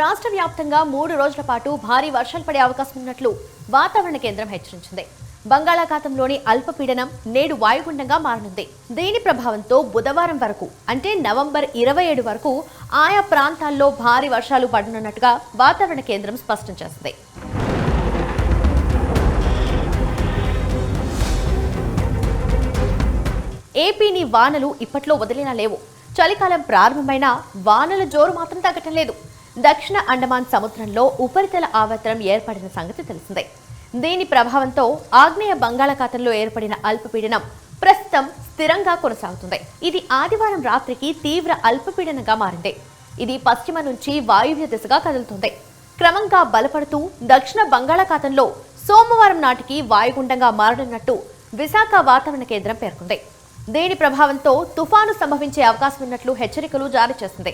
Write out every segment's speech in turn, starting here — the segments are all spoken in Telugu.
రాష్ట్ర వ్యాప్తంగా మూడు రోజుల పాటు భారీ వర్షాలు పడే అవకాశం ఉన్నట్లు వాతావరణ కేంద్రం హెచ్చరించింది. బంగాళాఖాతంలోని అల్పపీడనం నేడు వాయుగుండంగా మారనుంది. దీని ప్రభావంతో బుధవారం వరకు అంటే నవంబర్ ఇరవై ఏడు వరకు ఆయా ప్రాంతాల్లో భారీ వర్షాలు పడనున్నట్టుగా వాతావరణ కేంద్రం స్పష్టం చేసింది. ఏపీని వానలు ఇప్పట్లో వదిలినా లేవు. చలికాలం ప్రారంభమైన వానల జోరు మాత్రం తగ్గటం లేదు. దక్షిణ అండమాన్ సముద్రంలో ఉపరితల ఆవర్తనం ఏర్పడిన సంగతి తెలిసిందే. దీని ప్రభావంతో ఆగ్నేయ బంగాళాఖాతంలో ఏర్పడిన అల్పపీడనం ప్రస్తుతం స్థిరంగా కొనసాగుతుంది. ఇది ఆదివారం రాత్రికి తీవ్ర అల్పపీడనంగా మారింది. ఇది పశ్చిమ నుంచి వాయువ్య దిశగా కదులుతుంది. క్రమంగా బలపడుతూ దక్షిణ బంగాళాఖాతంలో సోమవారం నాటికి వాయుగుండంగా మారనున్నట్టు విశాఖ వాతావరణ కేంద్రం పేర్కొంది. దీని ప్రభావంతో తుఫాను సంభవించే అవకాశం ఉన్నట్లు హెచ్చరికలు జారీ చేసింది.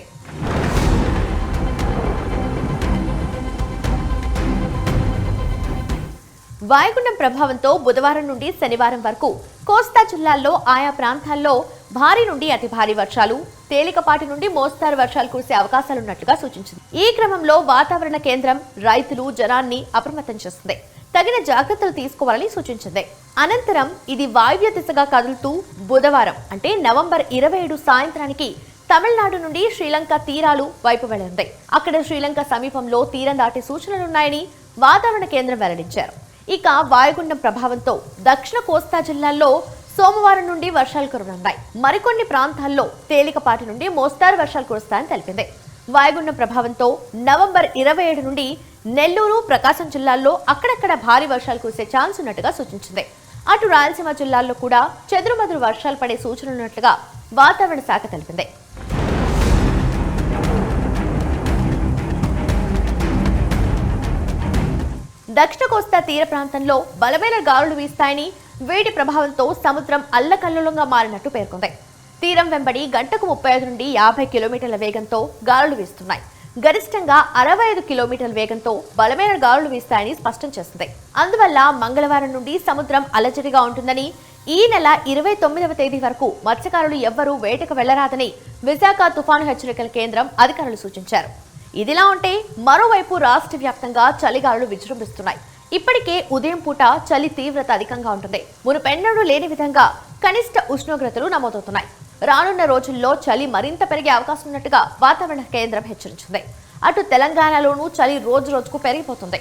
వాయుగుండం ప్రభావంతో బుధవారం నుండి శనివారం వరకు కోస్తా జిల్లాల్లో ఆయా ప్రాంతాల్లో భారీ నుండి అతి భారీ వర్షాలు తేలికపాటి నుండి మోస్తారు వర్షాలు కురిసే అవకాశాలున్నట్లుగా సూచించింది. ఈ క్రమంలో వాతావరణ కేంద్రం రైతులు జనాన్ని అప్రమత్తం చేస్తుంది. తగిన జాగ్రత్తలు తీసుకోవాలని సూచించింది. అనంతరం ఇది వాయువ్య దిశగా కదులుతూ బుధవారం అంటే నవంబర్ ఇరవై ఏడు సాయంత్రానికి తమిళనాడు నుండి శ్రీలంక తీరాలు వైపు వెళ్ళింది అక్కడ శ్రీలంక సమీపంలో తీరం దాటే సూచనలున్నాయని వాతావరణ కేంద్రం వెల్లడించారు. ఇక వాయుగుండం ప్రభావంతో దక్షిణ కోస్తా జిల్లాల్లో సోమవారం నుండి వర్షాలు కురవనున్నాయి. మరికొన్ని ప్రాంతాల్లో తేలికపాటి నుండి మోస్తారు వర్షాలు కురుస్తాయని తెలిపింది. వాయుగుండం ప్రభావంతో నవంబర్ ఇరవై ఏడు నుండి నెల్లూరు ప్రకాశం జిల్లాల్లో అక్కడక్కడ భారీ వర్షాలు కురిసే ఛాన్స్ ఉన్నట్టుగా సూచించింది. అటు రాయలసీమ జిల్లాల్లో కూడా చెదురుమదురు వర్షాలు పడే సూచనలున్నట్లుగా వాతావరణ శాఖ తెలిపింది. దక్షిణ కోస్తా తీర ప్రాంతంలో బలమైన గాలులు వీస్తాయని వేడి ప్రభావంతో సముద్రం అల్లకల్లోలంగా మారినట్టు పేర్కొంది. తీరం వెంబడి గంటకు ముప్పై ఐదు నుండి యాభై కిలోమీటర్ల వేగంతో గాలులు వీస్తున్నాయి. గరిష్టంగా అరవై ఐదు కిలోమీటర్ల వేగంతో బలమైన గాలులు వీస్తాయని స్పష్టం చేస్తుంది. అందువల్ల మంగళవారం నుండి సముద్రం అలజడిగా ఉంటుందని ఈ నెల ఇరవై తొమ్మిదవ తేదీ వరకు మత్స్యకారులు ఎవ్వరూ వేటకు వెళ్ళరాదని విశాఖ తుఫాను హెచ్చరికల కేంద్రం అధికారులు సూచించారు. ఇదిలా ఉంటే మరోవైపు రాష్ట్ర వ్యాప్తంగా చలిగాలులు విజృంభిస్తున్నాయి. ఇప్పటికే ఉదయం పూట చలి తీవ్రత అధికంగా ఉంటుంది. మునుపెన్నడూ లేని విధంగా కనిష్ట ఉష్ణోగ్రతలు నమోదవుతున్నాయి. రానున్న రోజుల్లో చలి మరింత పెరిగే అవకాశం ఉన్నట్టుగా వాతావరణ కేంద్రం హెచ్చరించింది. అటు తెలంగాణలోనూ చలి రోజు రోజుకు పెరిగిపోతుంది.